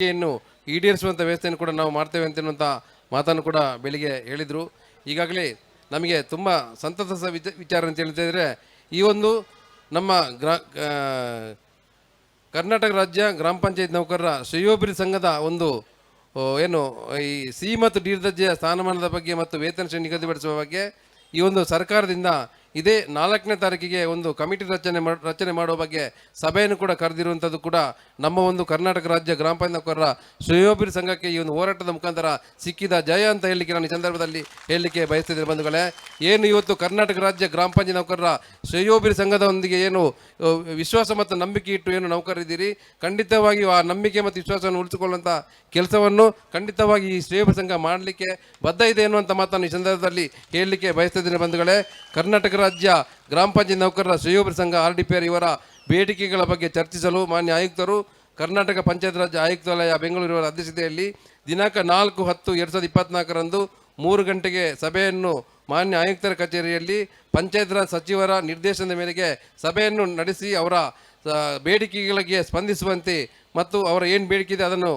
ಬೇಡಿಕೆಯನ್ನು ಈಡೇರಿಸುವಂಥ ವ್ಯವಸ್ಥೆಯನ್ನು ಕೂಡ ನಾವು ಮಾಡ್ತೇವೆ ಅಂತನ್ನುವಂಥ ಮಾತನ್ನು ಕೂಡ ಬೆಳಿಗ್ಗೆ ಹೇಳಿದರು. ಈಗಾಗಲೇ ನಮಗೆ ತುಂಬ ಸಂತಸ ವಿಚಾರ ಅಂತ ಹೇಳ್ತಾ ಇದ್ರೆ, ಈ ಒಂದು ನಮ್ಮ ಕರ್ನಾಟಕ ರಾಜ್ಯ ಗ್ರಾಮ ಪಂಚಾಯತ್ ನೌಕರರ ಶ್ರೇಯೋಭಿವೃದ್ಧಿ ಸಂಘದ ಒಂದು ಏನು, ಈ ಸಿ ಮತ್ತು ಡಿ ಸ್ಥಾನಮಾನದ ಬಗ್ಗೆ ಮತ್ತು ವೇತನ ಶ್ರೇಣಿ ನಿಗದಿಪಡಿಸುವ ಬಗ್ಗೆ ಈ ಒಂದು ಸರ್ಕಾರದಿಂದ ಇದೇ ನಾಲ್ಕನೇ ತಾರೀಕಿಗೆ ಒಂದು ಕಮಿಟಿ ರಚನೆ ರಚನೆ ಮಾಡುವ ಬಗ್ಗೆ ಸಭೆಯನ್ನು ಕೂಡ ಕರೆದಿರುವಂಥದ್ದು ಕೂಡ ನಮ್ಮ ಒಂದು ಕರ್ನಾಟಕ ರಾಜ್ಯ ಗ್ರಾಮ ಪಂಚಾಯತ್ ನೌಕರರ ಶ್ರೇಯೋಭಿವೃದ್ಧಿ ಸಂಘಕ್ಕೆ ಈ ಒಂದು ಹೋರಾಟದ ಮುಖಾಂತರ ಸಿಕ್ಕಿದ ಜಯ ಅಂತ ಹೇಳಲಿಕ್ಕೆ ನಾನು ಈ ಸಂದರ್ಭದಲ್ಲಿ ಹೇಳಲಿಕ್ಕೆ ಬಯಸ್ತಿದ್ದೇನೆ ಬಂಧುಗಳೇ. ಏನು ಇವತ್ತು ಕರ್ನಾಟಕ ರಾಜ್ಯ ಗ್ರಾಮ ಪಂಚಾಯತ್ ನೌಕರರ ಶ್ರೇಯೋಭಿವೃದ್ಧಿ ಸಂಘದೊಂದಿಗೆ ಏನು ವಿಶ್ವಾಸ ಮತ್ತು ನಂಬಿಕೆ ಇಟ್ಟು ಏನು ನೌಕರರಿದ್ದೀರಿ ಖಂಡಿತವಾಗಿ ಆ ನಂಬಿಕೆ ಮತ್ತು ವಿಶ್ವಾಸವನ್ನು ಉಳಿಸಿಕೊಳ್ಳುವಂಥ ಕೆಲಸವನ್ನು ಖಂಡಿತವಾಗಿ ಈ ಶ್ರೇಯೋಭಿವೃದ್ಧಿ ಸಂಘ ಮಾಡಲಿಕ್ಕೆ ಬದ್ಧ ಇದೆ ಅನ್ನುವಂಥ ಮಾತನ್ನು ಈ ಸಂದರ್ಭದಲ್ಲಿ ಹೇಳಲಿಕ್ಕೆ ಬಯಸ್ತಿದ್ದೇನೆ ಬಂಧುಗಳೇ. ಕರ್ನಾಟಕ ರಾಜ್ಯ ಗ್ರಾಮ ಪಂಚಾಯತ್ ನೌಕರರ ಶ್ರೇಯೋಭಿವೃದ್ಧಿ ಸಂಘ ಆರ್ ಡಿ ಪಿ ಆರ್ ಇವರ ಬೇಡಿಕೆಗಳ ಬಗ್ಗೆ ಚರ್ಚಿಸಲು ಮಾನ್ಯ ಆಯುಕ್ತರು ಕರ್ನಾಟಕ ಪಂಚಾಯತ್ ರಾಜ್ ಆಯುಕ್ತಾಲಯ ಬೆಂಗಳೂರು ಇವರ ಅಧ್ಯಕ್ಷತೆಯಲ್ಲಿ ದಿನಾಂಕ ನಾಲ್ಕು ಹತ್ತು ಎರಡು ಸಾವಿರದ ಇಪ್ಪತ್ನಾಲ್ಕರಂದು ಮೂರು ಗಂಟೆಗೆ ಸಭೆಯನ್ನು ಮಾನ್ಯ ಆಯುಕ್ತರ ಕಚೇರಿಯಲ್ಲಿ ಪಂಚಾಯತ್ ರಾಜ್ ಸಚಿವರ ನಿರ್ದೇಶನದ ಮೇರೆಗೆ ಸಭೆಯನ್ನು ನಡೆಸಿ ಅವರ ಬೇಡಿಕೆಗಳಿಗೆ ಸ್ಪಂದಿಸುವಂತೆ ಮತ್ತು ಅವರ ಏನು ಬೇಡಿಕೆ ಇದೆ ಅದನ್ನು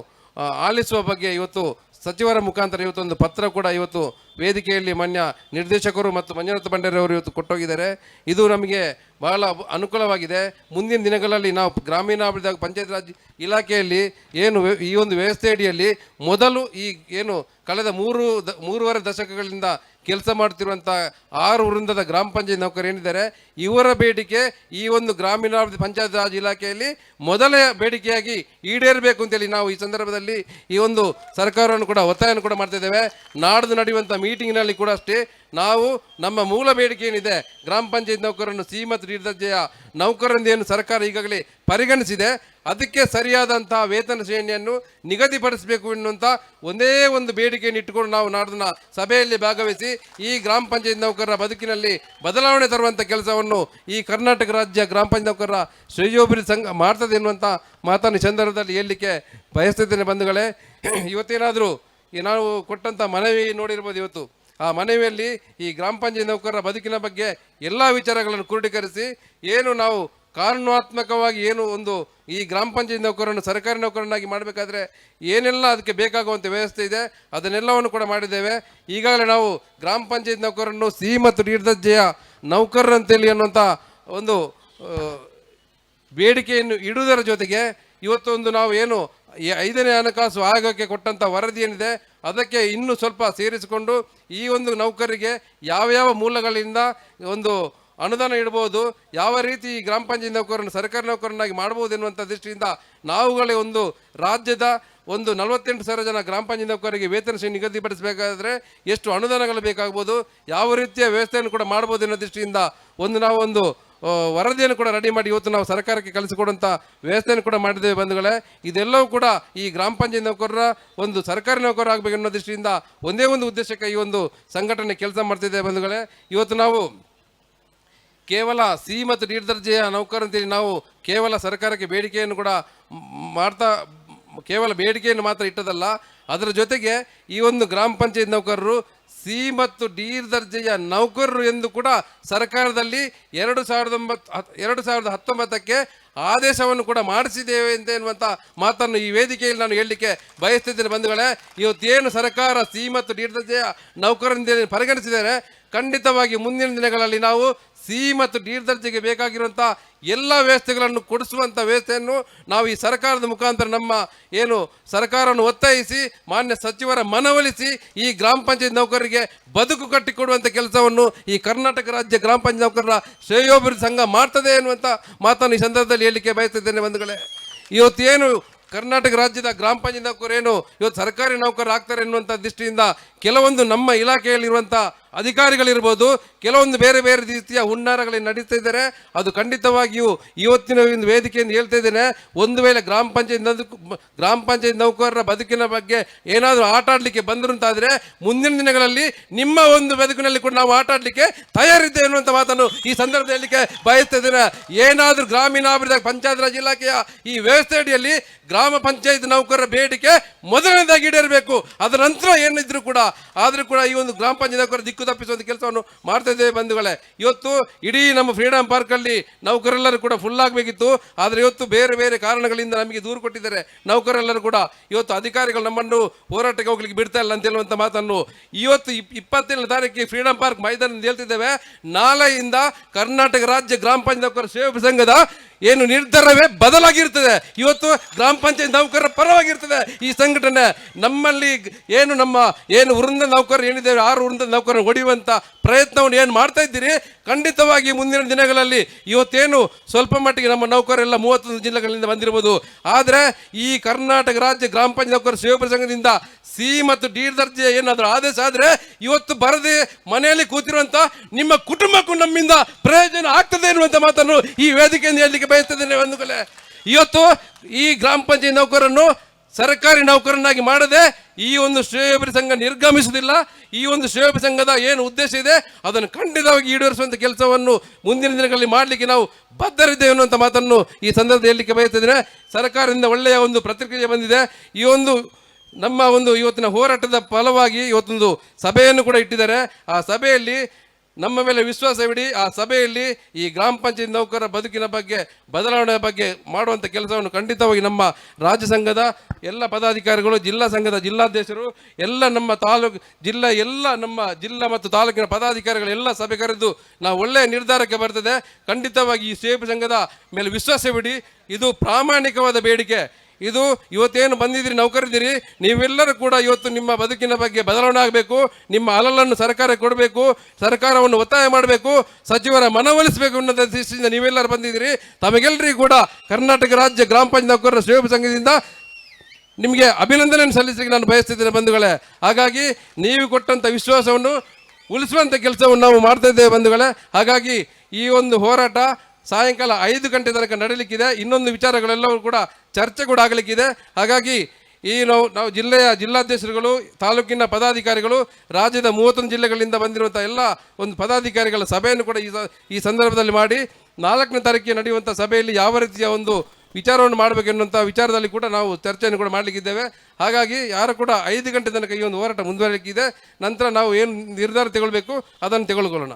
ಆಲಿಸುವ ಬಗ್ಗೆ ಇವತ್ತು ಸಚಿವರ ಮುಖಾಂತರ ಇವತ್ತೊಂದು ಪತ್ರ ಕೂಡ ಇವತ್ತು ವೇದಿಕೆಯಲ್ಲಿ ಮಾನ್ಯ ನಿರ್ದೇಶಕರು ಮತ್ತು ಮಂಜುನಾಥ ಭಂಡಾರಿ ಅವರು ಇವತ್ತು ಕೊಟ್ಟೋಗಿದ್ದಾರೆ. ಇದು ನಮಗೆ ಬಹಳ ಅನುಕೂಲವಾಗಿದೆ. ಮುಂದಿನ ದಿನಗಳಲ್ಲಿ ನಾವು ಗ್ರಾಮೀಣಾಭಿವೃದ್ಧಿ ಪಂಚಾಯತ್ ರಾಜ್ ಇಲಾಖೆಯಲ್ಲಿ ಏನು ಈ ಒಂದು ವ್ಯವಸ್ಥೆ ಅಡಿಯಲ್ಲಿ ಮೊದಲು ಈ ಏನು ಕಳೆದ ಮೂರು ದ, ಮೂರುವರೆ ದಶಕಗಳಿಂದ ಕೆಲಸ ಮಾಡ್ತಿರುವಂಥ ಆರು ವೃಂದದ ಗ್ರಾಮ ಪಂಚಾಯತ್ ನೌಕರು ಏನಿದ್ದಾರೆ, ಇವರ ಬೇಡಿಕೆ ಈ ಒಂದು ಗ್ರಾಮೀಣಾಭಿವೃದ್ಧಿ ಪಂಚಾಯತ್ ರಾಜ್ ಇಲಾಖೆಯಲ್ಲಿ ಮೊದಲ ಬೇಡಿಕೆಯಾಗಿ ಈಡೇರಬೇಕು ಅಂತೇಳಿ ನಾವು ಈ ಸಂದರ್ಭದಲ್ಲಿ ಈ ಒಂದು ಸರ್ಕಾರವನ್ನು ಕೂಡ ಒತ್ತಾಯವನ್ನು ಕೂಡ ಮಾಡ್ತಿದ್ದೇವೆ ನಾಡ್ದು ನಡೆಯುವಂಥ ಮೀಟಿಂಗ್ನಲ್ಲಿ ಕೂಡ ಅಷ್ಟೇ ನಾವು ನಮ್ಮ ಮೂಲ ಬೇಡಿಕೆ ಏನಿದೆ, ಗ್ರಾಮ ಪಂಚಾಯತ್ ನೌಕರರನ್ನು ಸಿ ನಿರ್ದರ್ಜೆಯ ಡಿ ಸರ್ಕಾರ ಈಗಾಗಲೇ ಪರಿಗಣಿಸಿದೆ, ಅದಕ್ಕೆ ಸರಿಯಾದಂತಹ ವೇತನ ಶ್ರೇಣಿಯನ್ನು ನಿಗದಿಪಡಿಸಬೇಕು ಎನ್ನುವಂಥ ಒಂದೇ ಒಂದು ಬೇಡಿಕೆಯನ್ನು ಇಟ್ಟುಕೊಂಡು ನಾವು ನಾಡಿನ ಸಭೆಯಲ್ಲಿ ಭಾಗವಹಿಸಿ ಈ ಗ್ರಾಮ ಪಂಚಾಯತ್ ನೌಕರರ ಬದುಕಿನಲ್ಲಿ ಬದಲಾವಣೆ ತರುವಂಥ ಕೆಲಸವನ್ನು ಈ ಕರ್ನಾಟಕ ರಾಜ್ಯ ಗ್ರಾಮ ಪಂಚಾಯತ್ ನೌಕರರ ಶ್ರೇಯೋಭಿವೃದ್ಧಿ ಸಂಘ ಮಾಡ್ತದೆ ಎನ್ನುವಂಥ ಮಾತನ್ನು ಸಂದರ್ಭದಲ್ಲಿ ಹೇಳಲಿಕ್ಕೆ ಬಯಸ್ತಿದ್ದೇನೆ ಬಂಧುಗಳೇ. ಇವತ್ತೇನಾದರೂ ನಾವು ಕೊಟ್ಟಂಥ ಮನವಿ ನೋಡಿರ್ಬೋದು ಇವತ್ತು? ಆ ಮನವಿಯಲ್ಲಿ ಈ ಗ್ರಾಮ ಪಂಚಾಯತ್ ನೌಕರರ ಬದುಕಿನ ಬಗ್ಗೆ ಎಲ್ಲ ವಿಚಾರಗಳನ್ನು ಕ್ರೋಢೀಕರಿಸಿ ಏನು ನಾವು ಕಾನೂನಾತ್ಮಕವಾಗಿ ಏನು ಒಂದು ಈ ಗ್ರಾಮ ಪಂಚಾಯತ್ ನೌಕರನ್ನು ಸರ್ಕಾರಿ ನೌಕರನ್ನಾಗಿ ಮಾಡಬೇಕಾದ್ರೆ ಏನೆಲ್ಲ ಅದಕ್ಕೆ ಬೇಕಾಗುವಂಥ ವ್ಯವಸ್ಥೆ ಇದೆ, ಅದನ್ನೆಲ್ಲವನ್ನು ಕೂಡ ಮಾಡಿದ್ದೇವೆ. ಈಗಾಗಲೇ ನಾವು ಗ್ರಾಮ ಪಂಚಾಯತ್ ನೌಕರನ್ನು ಸಿ ಮತ್ತು ನಿರ್ದರ್ಜೆಯ ದರ್ಜೆಯ ನೌಕರರಂತೇಳಿ ಅನ್ನುವಂಥ ಒಂದು ಬೇಡಿಕೆಯನ್ನು ಇಡುವುದರ ಜೊತೆಗೆ ಇವತ್ತೊಂದು ನಾವು ಏನು ಈ ಐದನೇ ಹಣಕಾಸು ಆಯೋಗಕ್ಕೆ ಕೊಟ್ಟಂಥ ವರದಿ ಏನಿದೆ ಅದಕ್ಕೆ ಇನ್ನೂ ಸ್ವಲ್ಪ ಸೇರಿಸಿಕೊಂಡು ಈ ಒಂದು ನೌಕರಿಗೆ ಯಾವ ಯಾವ ಮೂಲಗಳಿಂದ ಒಂದು ಅನುದಾನ ಇಡ್ಬೋದು ಯಾವ ರೀತಿ ಈ ಗ್ರಾಮ ಪಂಚಾಯತ್ ನೌಕರನ್ನು ಸರ್ಕಾರಿ ನೌಕರನ್ನಾಗಿ ಮಾಡ್ಬೋದು ಎನ್ನುವಂಥ ದೃಷ್ಟಿಯಿಂದ ನಾವುಗಳೇ ಒಂದು ರಾಜ್ಯದ ಒಂದು ನಲವತ್ತೆಂಟು ಸಾವಿರ ಜನ ಗ್ರಾಮ ಪಂಚಾಯತ್ ನೌಕರರಿಗೆ ವೇತನ ಶ್ರೇಣಿ ನಿಗದಿಪಡಿಸಬೇಕಾದ್ರೆ ಎಷ್ಟು ಅನುದಾನಗಳು ಬೇಕಾಗ್ಬೋದು ಯಾವ ರೀತಿಯ ವ್ಯವಸ್ಥೆಯನ್ನು ಕೂಡ ಮಾಡ್ಬೋದು ಅನ್ನೋ ದೃಷ್ಟಿಯಿಂದ ಒಂದು ನಾವು ಒಂದು ಆ, ವರದಿಯನ್ನು ಕೂಡ ರೆಡಿ ಮಾಡಿ ಇವತ್ತು ನಾವು ಸರ್ಕಾರಕ್ಕೆ ಕಲಿಸಿಕೊಡುವಂಥ ವ್ಯವಸ್ಥೆಯನ್ನು ಕೂಡ ಮಾಡಿದ್ದೇವೆ ಬಂಧುಗಳೇ. ಇದೆಲ್ಲವೂ ಕೂಡ ಈ ಗ್ರಾಮ ಪಂಚಾಯತ್ ನೌಕರರ ಒಂದು ಸರ್ಕಾರಿ ನೌಕರರು ಆಗಬೇಕು ಅನ್ನೋ ದೃಷ್ಟಿಯಿಂದ ಒಂದೇ ಒಂದು ಉದ್ದೇಶಕ್ಕೆ ಈ ಒಂದು ಸಂಘಟನೆ ಕೆಲಸ ಮಾಡ್ತಿದ್ದೇವೆ ಬಂಧುಗಳೇ. ಇವತ್ತು ನಾವು ಕೇವಲ ಸಿ ಮತ್ತು ಡಿ ದರ್ಜೆಯ ನೌಕರ ಅಂತೇಳಿ ನಾವು ಕೇವಲ ಸರ್ಕಾರಕ್ಕೆ ಬೇಡಿಕೆಯನ್ನು ಕೂಡ ಮಾಡ್ತಾ, ಕೇವಲ ಬೇಡಿಕೆಯನ್ನು ಮಾತ್ರ ಇಟ್ಟದಲ್ಲ ಅದರ ಜೊತೆಗೆ ಈ ಒಂದು ಗ್ರಾಮ ಪಂಚಾಯತ್ ನೌಕರರು ಸಿ ಮತ್ತು ಡಿ ದರ್ಜೆಯ ನೌಕರರು ಎಂದು ಕೂಡ ಸರ್ಕಾರದಲ್ಲಿ ಎರಡು ಸಾವಿರದ ಒಂಬತ್ತು ಎರಡು ಸಾವಿರದ ಹತ್ತೊಂಬತ್ತಕ್ಕೆ ಆದೇಶವನ್ನು ಕೂಡ ಮಾಡಿಸಿದ್ದೇವೆ ಅಂತ ಎನ್ನುವಂಥ ಮಾತನ್ನು ಈ ವೇದಿಕೆಯಲ್ಲಿ ನಾನು ಹೇಳಲಿಕ್ಕೆ ಬಯಸ್ತಿದ್ದೇನೆ ಬಂಧುಗಳೇ. ಇವತ್ತೇನು ಸರ್ಕಾರ ಸಿ ಮತ್ತು ಡಿ ದರ್ಜೆಯ ನೌಕರರಿಂದ ಪರಿಗಣಿಸಿದರೆ ಖಂಡಿತವಾಗಿ ಮುಂದಿನ ದಿನಗಳಲ್ಲಿ ನಾವು ಸಿ ಮತ್ತು ಡಿ ದರ್ಜೆಗೆ ಬೇಕಾಗಿರುವಂಥ ಎಲ್ಲ ವ್ಯವಸ್ಥೆಗಳನ್ನು ಕೊಡಿಸುವಂಥ ವ್ಯವಸ್ಥೆಯನ್ನು ನಾವು ಈ ಸರ್ಕಾರದ ಮುಖಾಂತರ ನಮ್ಮ ಏನು ಸರ್ಕಾರವನ್ನು ಒತ್ತಾಯಿಸಿ, ಮಾನ್ಯ ಸಚಿವರ ಮನವೊಲಿಸಿ ಈ ಗ್ರಾಮ ಪಂಚಾಯತ್ ನೌಕರರಿಗೆ ಬದುಕು ಕಟ್ಟಿಕೊಡುವಂಥ ಕೆಲಸವನ್ನು ಈ ಕರ್ನಾಟಕ ರಾಜ್ಯ ಗ್ರಾಮ ಪಂಚಾಯತ್ ನೌಕರರ ಶ್ರೇಯೋಭಿವೃದ್ಧಿ ಸಂಘ ಮಾಡ್ತದೆ ಎನ್ನುವಂಥ ಮಾತನ್ನು ಈ ಸಂದರ್ಭದಲ್ಲಿ ಹೇಳಲಿಕ್ಕೆ ಬಯಸ್ತಿದ್ದೇನೆ ಬಂಧುಗಳೇ. ಇವತ್ತೇನು ಕರ್ನಾಟಕ ರಾಜ್ಯದ ಗ್ರಾಮ ಪಂಚಾಯತ್ ನೌಕರೇನು, ಇವತ್ತು ಸರ್ಕಾರಿ ನೌಕರರು ಆಗ್ತಾರೆ ಎನ್ನುವಂಥ ದೃಷ್ಟಿಯಿಂದ ಕೆಲವೊಂದು ನಮ್ಮ ಇಲಾಖೆಯಲ್ಲಿರುವಂಥ ಅಧಿಕಾರಿಗಳಿರ್ಬೋದು, ಕೆಲವೊಂದು ಬೇರೆ ಬೇರೆ ರೀತಿಯ ಹುನ್ನಾರಗಳೇ ನಡೀತಾ ಇದ್ದಾರೆ. ಅದು ಖಂಡಿತವಾಗಿಯೂ ಇವತ್ತಿನ ಒಂದು ವೇದಿಕೆಯಿಂದ ಹೇಳ್ತಾ ಇದ್ದೇನೆ. ಒಂದು ವೇಳೆ ಗ್ರಾಮ ಪಂಚಾಯತ್ ಗ್ರಾಮ ಪಂಚಾಯತ್ ನೌಕರರ ಬದುಕಿನ ಬಗ್ಗೆ ಏನಾದರೂ ಆಟ ಆಡಲಿಕ್ಕೆ ಬಂದರು ಅಂತಾದರೆ ಮುಂದಿನ ದಿನಗಳಲ್ಲಿ ನಿಮ್ಮ ಒಂದು ಬದುಕಿನಲ್ಲಿ ಕೂಡ ನಾವು ಆಟ ಆಡಲಿಕ್ಕೆ ತಯಾರಿದ್ದೇವೆ ಅನ್ನುವಂಥ ಮಾತನ್ನು ಈ ಸಂದರ್ಭದಲ್ಲಿ ಬಯಸ್ತಾ ಇದ್ದೇನೆ. ಏನಾದರೂ ಗ್ರಾಮೀಣಾಭಿವೃದ್ಧಿ ಪಂಚಾಯತ್ ರಾಜ್ ಇಲಾಖೆಯ ಈ ವ್ಯವಸ್ಥೆ ಅಡಿಯಲ್ಲಿ ಗ್ರಾಮ ಪಂಚಾಯತ್ ನೌಕರರ ಬೇಡಿಕೆ ಮೊದಲನೇದಾಗಿ ಈಡೇರಬೇಕು. ಅದರ ನಂತರ ಏನಿದ್ರು ಕೂಡ, ಆದರೂ ಕೂಡ ಈ ಒಂದು ಗ್ರಾಮ ಪಂಚಾಯತ್ ನೌಕರ ದಿಕ್ಕು ದಿಕ್ಕು ತಪ್ಪಿಸುವಂಥ ಕೆಲಸವನ್ನು ಮಾಡ್ತಾ ಇದ್ದೇವೆ ಬಂಧುಗಳೇ. ಇವತ್ತು ಇಡೀ ನಮ್ಮ ಫ್ರೀಡಂ ಪಾರ್ಕಲ್ಲಿ ನೌಕರೆಲ್ಲರೂ ಕೂಡ ಫುಲ್ ಆಗಬೇಕಿತ್ತು. ಆದರೆ ಇವತ್ತು ಬೇರೆ ಬೇರೆ ಕಾರಣಗಳಿಂದ ನಮಗೆ ದೂರು ಕೊಟ್ಟಿದ್ದಾರೆ. ನೌಕರೆಲ್ಲರೂ ಕೂಡ ಇವತ್ತು ಅಧಿಕಾರಿಗಳು ನಮ್ಮನ್ನು ಹೋರಾಟಕ್ಕೆ ಹೋಗ್ಲಿಕ್ಕೆ ಬಿಡ್ತಾ ಇಲ್ಲ ಅಂತ ಹೇಳುವಂಥ ಮಾತನ್ನು ಇವತ್ತು ಇಪ್- ಇಪ್ಪತ್ತೇಳನೇ ತಾರೀಕಿಗೆ ಫ್ರೀಡಂ ಪಾರ್ಕ್ ಮೈದಾನದಲ್ಲಿ ಹೇಳ್ತಿದ್ದೇವೆ. ನಾಳೆಯಿಂದ ಕರ್ನಾಟಕ ರಾಜ್ಯ ಗ್ರಾಮ ಪಂಚಾಯತ್ ಸೇವಾ ಸಂಘದ ಏನು ನಿರ್ಧಾರವೇ ಬದಲಾಗಿರ್ತದೆ. ಇವತ್ತು ಗ್ರಾಮ ಪಂಚಾಯತ್ ನೌಕರರ ಪರವಾಗಿರ್ತದೆ. ಈ ಸಂಘಟನೆ ನಮ್ಮಲ್ಲಿ ಏನು ನಮ್ಮ ಏನು ವೃಂದ ನೌಕರರು ಏನಿದ್ದೇವೆ ಆರು ವೃಂದ ನೌಕರರು ಹೊಡೆಯುವಂಥ ಪ್ರಯತ್ನವನ್ನು ಏನು ಮಾಡ್ತಾ ಇದ್ದೀರಿ? ಖಂಡಿತವಾಗಿ ಮುಂದಿನ ದಿನಗಳಲ್ಲಿ ಇವತ್ತೇನು ಸ್ವಲ್ಪ ಮಟ್ಟಿಗೆ ನಮ್ಮ ನೌಕರೆಲ್ಲ ಮೂವತ್ತೊಂದು ಜಿಲ್ಲೆಗಳಿಂದ ಬಂದಿರ್ಬೋದು ಆದರೆ ಈ ಕರ್ನಾಟಕ ರಾಜ್ಯ ಗ್ರಾಮ ಪಂಚಾಯತ್ ನೌಕರ ಸೇವಾ ಸಂಘದಿಂದ ಸಿ ಮತ್ತು ಡಿ ದರ್ಜೆ ಏನಾದರೂ ಆದೇಶ ಆದರೆ ಇವತ್ತು ಬರದೇ ಮನೆಯಲ್ಲಿ ಕೂತಿರುವಂಥ ನಿಮ್ಮ ಕುಟುಂಬಕ್ಕೂ ನಮ್ಮಿಂದ ಪ್ರಯೋಜನ ಆಗ್ತದೆ ಎನ್ನುವಂಥ ಮಾತನ್ನು ಈ ವೇದಿಕೆಯಿಂದ ಹೇಳಲಿಕ್ಕೆ ಬಯಸ್ತೇನೆ ಒಂದು ಇವತ್ತು ಈ ಗ್ರಾಮ ಪಂಚಾಯತ್ ನೌಕರನ್ನು ಸರ್ಕಾರಿ ನೌಕರನ್ನಾಗಿ ಮಾಡದೆ ಈ ಒಂದು ಶ್ರೇಯೋಭಿ ಸಂಘ ನಿರ್ಗಮಿಸುವುದಿಲ್ಲ. ಈ ಒಂದು ಶ್ರೇಯೋಭಿ ಸಂಘದ ಏನು ಉದ್ದೇಶ ಇದೆ, ಅದನ್ನು ಖಂಡಿತವಾಗಿ ಈಡೇರಿಸುವಂಥ ಕೆಲಸವನ್ನು ಮುಂದಿನ ದಿನಗಳಲ್ಲಿ ಮಾಡಲಿಕ್ಕೆ ನಾವು ಬದ್ಧರಿದ್ದೇವೆ ಅನ್ನುವಂಥ ಮಾತನ್ನು ಈ ಸಂದರ್ಭದಲ್ಲಿ ಹೇಳಲಿಕ್ಕೆ ಬಯಸ್ತಿದ್ದೇನೆ ಸರ್ಕಾರದಿಂದ ಒಳ್ಳೆಯ ಒಂದು ಪ್ರತಿಕ್ರಿಯೆ ಬಂದಿದೆ. ಈ ಒಂದು ನಮ್ಮ ಒಂದು ಇವತ್ತಿನ ಹೋರಾಟದ ಫಲವಾಗಿ ಇವತ್ತೊಂದು ಸಭೆಯನ್ನು ಕೂಡ ಇಟ್ಟಿದ್ದಾರೆ. ಆ ಸಭೆಯಲ್ಲಿ ನಮ್ಮ ಮೇಲೆ ವಿಶ್ವಾಸವಿಡಿ ಆ ಸಭೆಯಲ್ಲಿ ಈ ಗ್ರಾಮ ಪಂಚಾಯತ್ ನೌಕರರ ಬದುಕಿನ ಬಗ್ಗೆ ಬದಲಾವಣೆ ಬಗ್ಗೆ ಮಾಡುವಂಥ ಕೆಲಸವನ್ನು ಖಂಡಿತವಾಗಿ ನಮ್ಮ ರಾಜ್ಯ ಸಂಘದ ಎಲ್ಲ ಪದಾಧಿಕಾರಿಗಳು, ಜಿಲ್ಲಾ ಸಂಘದ ಜಿಲ್ಲಾಧ್ಯಕ್ಷರು, ಎಲ್ಲ ನಮ್ಮ ತಾಲೂಕು ಜಿಲ್ಲಾ, ಎಲ್ಲ ನಮ್ಮ ಜಿಲ್ಲಾ ಮತ್ತು ತಾಲೂಕಿನ ಪದಾಧಿಕಾರಿಗಳು, ಎಲ್ಲ ಸಭೆ ಕರೆದು ನಾವು ಒಳ್ಳೆಯ ನಿರ್ಧಾರಕ್ಕೆ ಬರ್ತದೆ. ಖಂಡಿತವಾಗಿ ಈ ಸೇಬು ಸಂಘದ ಮೇಲೆ ವಿಶ್ವಾಸವಿಡಿ. ಇದು ಪ್ರಾಮಾಣಿಕವಾದ ಬೇಡಿಕೆ. ಇದು ಇವತ್ತೇನು ಬಂದಿದ್ದೀರಿ ನೌಕರಿದ್ದೀರಿ ನೀವೆಲ್ಲರೂ ಕೂಡ ಇವತ್ತು ನಿಮ್ಮ ಬದುಕಿನ ಬಗ್ಗೆ ಬದಲಾವಣೆ ಆಗಬೇಕು ನಿಮ್ಮ ಅಲಲನ್ನು ಸರ್ಕಾರ ಕೊಡಬೇಕು, ಸರ್ಕಾರವನ್ನು ಒತ್ತಾಯ ಮಾಡಬೇಕು, ಸಚಿವರ ಮನವೊಲಿಸಬೇಕು ಅನ್ನೋದ ದೃಷ್ಟಿಯಿಂದ ನೀವೆಲ್ಲರೂ ಬಂದಿದ್ದೀರಿ. ತಮಗೆಲ್ಲರಿಗೂ ಕೂಡ ಕರ್ನಾಟಕ ರಾಜ್ಯ ಗ್ರಾಮ ಪಂಚಾಯತ್ ನೌಕರರ ಸೇವಾ ಸಂಘದಿಂದ ನಿಮಗೆ ಅಭಿನಂದನೆ ಸಲ್ಲಿಸಲಿಕ್ಕೆ ನಾನು ಬಯಸ್ತಿದ್ದೇನೆ ಬಂಧುಗಳೇ. ಹಾಗಾಗಿ ನೀವು ಕೊಟ್ಟಂಥ ವಿಶ್ವಾಸವನ್ನು ಉಳಿಸುವಂಥ ಕೆಲಸವನ್ನು ನಾವು ಮಾಡ್ತಾ ಇದ್ದೇವೆ ಬಂಧುಗಳೇ. ಹಾಗಾಗಿ ಈ ಒಂದು ಹೋರಾಟ ಸಾಯಂಕಾಲ ಐದು ಗಂಟೆ ತನಕ ನಡೀಲಿಕ್ಕಿದೆ. ಇನ್ನೊಂದು ವಿಚಾರಗಳೆಲ್ಲವೂ ಕೂಡ ಚರ್ಚೆ ಕೂಡ ಆಗಲಿಕ್ಕಿದೆ. ಹಾಗಾಗಿ ಈ ನಾವು ನಾವು ಜಿಲ್ಲೆಯ ಜಿಲ್ಲಾಧ್ಯಕ್ಷರುಗಳು, ತಾಲೂಕಿನ ಪದಾಧಿಕಾರಿಗಳು, ರಾಜ್ಯದ ಮೂವತ್ತೊಂದು ಜಿಲ್ಲೆಗಳಿಂದ ಬಂದಿರುವಂಥ ಎಲ್ಲ ಒಂದು ಪದಾಧಿಕಾರಿಗಳ ಸಭೆಯನ್ನು ಕೂಡ ಈ ಸಂದರ್ಭದಲ್ಲಿ ಮಾಡಿ, ನಾಲ್ಕನೇ ತಾರೀಕಿಗೆ ನಡೆಯುವಂಥ ಸಭೆಯಲ್ಲಿ ಯಾವ ರೀತಿಯ ಒಂದು ವಿಚಾರವನ್ನು ಮಾಡಬೇಕೆನ್ನುವಂಥ ವಿಚಾರದಲ್ಲಿ ಕೂಡ ನಾವು ಚರ್ಚೆಯನ್ನು ಕೂಡ ಮಾಡಲಿಕ್ಕಿದ್ದೇವೆ. ಹಾಗಾಗಿ ಯಾರು ಕೂಡ ಐದು ಗಂಟೆ ತನಕ ಈ ಒಂದು ಹೋರಾಟ ಮುಂದುವರಲಿಕ್ಕಿದೆ. ನಂತರ ನಾವು ಏನು ನಿರ್ಧಾರ ತಗೊಳ್ಬೇಕು ಅದನ್ನು ತೆಗೆದುಕೊಳ್ಳೋಣ.